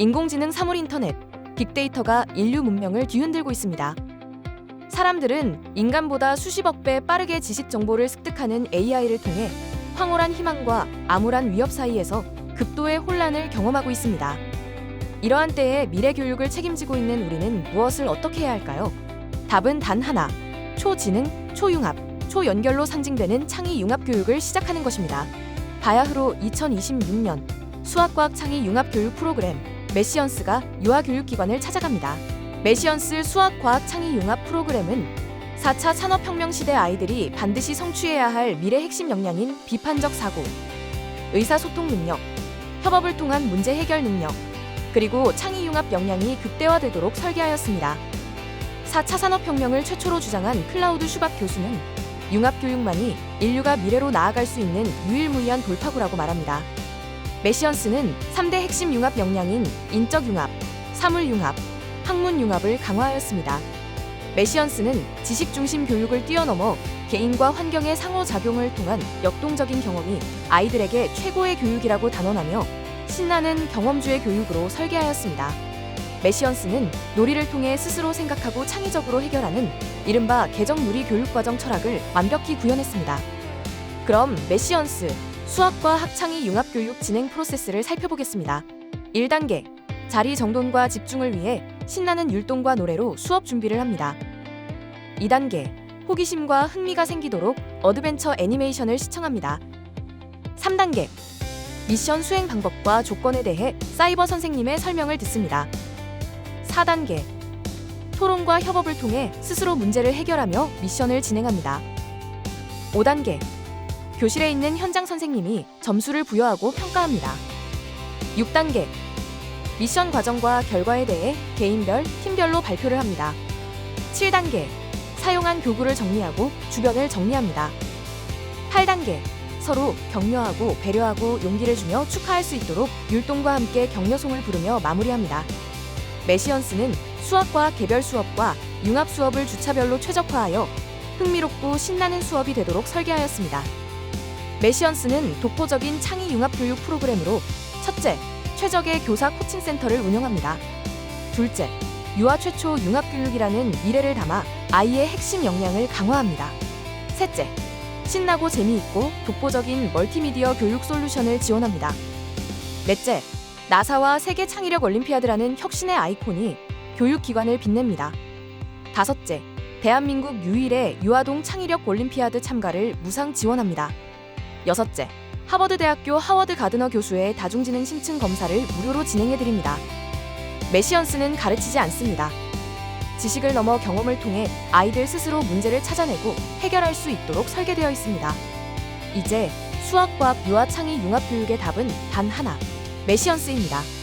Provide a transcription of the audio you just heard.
인공지능 사물 인터넷, 빅데이터가 인류 문명을 뒤흔들고 있습니다. 사람들은 인간보다 수십억 배 빠르게 지식 정보를 습득하는 AI를 통해 황홀한 희망과 암울한 위협 사이에서 극도의 혼란을 경험하고 있습니다. 이러한 때에 미래 교육을 책임지고 있는 우리는 무엇을 어떻게 해야 할까요? 답은 단 하나. 초지능, 초융합, 초연결로 상징되는 창의 융합 교육을 시작하는 것입니다. 바야흐로 2026년 수학과학 창의 융합 교육 프로그램 메시언스가 유아 교육기관을 찾아갑니다. 메시언스 수학과학 창의 융합 프로그램은 4차 산업혁명 시대 아이들이 반드시 성취해야 할 미래 핵심 역량인 비판적 사고, 의사소통 능력, 협업을 통한 문제 해결 능력, 그리고 창의 융합 역량이 극대화되도록 설계하였습니다. 4차 산업혁명을 최초로 주장한 클라우드 슈밥 교수는 융합 교육만이 인류가 미래로 나아갈 수 있는 유일무이한 돌파구라고 말합니다. 메시언스는 3대 핵심 융합 역량인 인적 융합, 사물 융합, 학문 융합을 강화하였습니다. 메시언스는 지식 중심 교육을 뛰어넘어 개인과 환경의 상호작용을 통한 역동적인 경험이 아이들에게 최고의 교육이라고 단언하며 신나는 경험주의 교육으로 설계하였습니다. 메시언스는 놀이를 통해 스스로 생각하고 창의적으로 해결하는 이른바 개정놀이 교육과정 철학을 완벽히 구현했습니다. 그럼 메시언스 수학과 학창의 융합교육 진행 프로세스를 살펴보겠습니다. 1단계 자리 정돈과 집중을 위해 신나는 율동과 노래로 수업 준비를 합니다. 2단계 호기심과 흥미가 생기도록 어드벤처 애니메이션을 시청합니다. 3단계 미션 수행 방법과 조건에 대해 사이버 선생님의 설명을 듣습니다. 4단계 토론과 협업을 통해 스스로 문제를 해결하며 미션을 진행합니다. 5단계 교실에 있는 현장 선생님이 점수를 부여하고 평가합니다. 6단계 미션 과정과 결과에 대해 개인별, 팀별로 발표를 합니다. 7단계 사용한 교구를 정리하고 주변을 정리합니다. 8단계 서로 격려하고 배려하고 용기를 주며 축하할 수 있도록 율동과 함께 격려송을 부르며 마무리합니다. 메시언스는 수학과 개별 수업과 융합 수업을 주차별로 최적화하여 흥미롭고 신나는 수업이 되도록 설계하였습니다. 메시언스는 독보적인 창의 융합 교육 프로그램으로 첫째, 최적의 교사 코칭 센터를 운영합니다. 둘째, 유아 최초 융합 교육이라는 미래를 담아 아이의 핵심 역량을 강화합니다. 셋째, 신나고 재미있고 독보적인 멀티미디어 교육 솔루션을 지원합니다. 넷째, 나사와 세계 창의력 올림피아드라는 혁신의 아이콘이 교육기관을 빛냅니다. 다섯째, 대한민국 유일의 유아동 창의력 올림피아드 참가를 무상 지원합니다. 여섯째, 하버드대학교 하워드 가드너 교수의 다중지능 심층 검사를 무료로 진행해드립니다. 메시언스는 가르치지 않습니다. 지식을 넘어 경험을 통해 아이들 스스로 문제를 찾아내고 해결할 수 있도록 설계되어 있습니다. 이제 수학과학 유아 창의 융합 교육의 답은 단 하나, 메시언스입니다.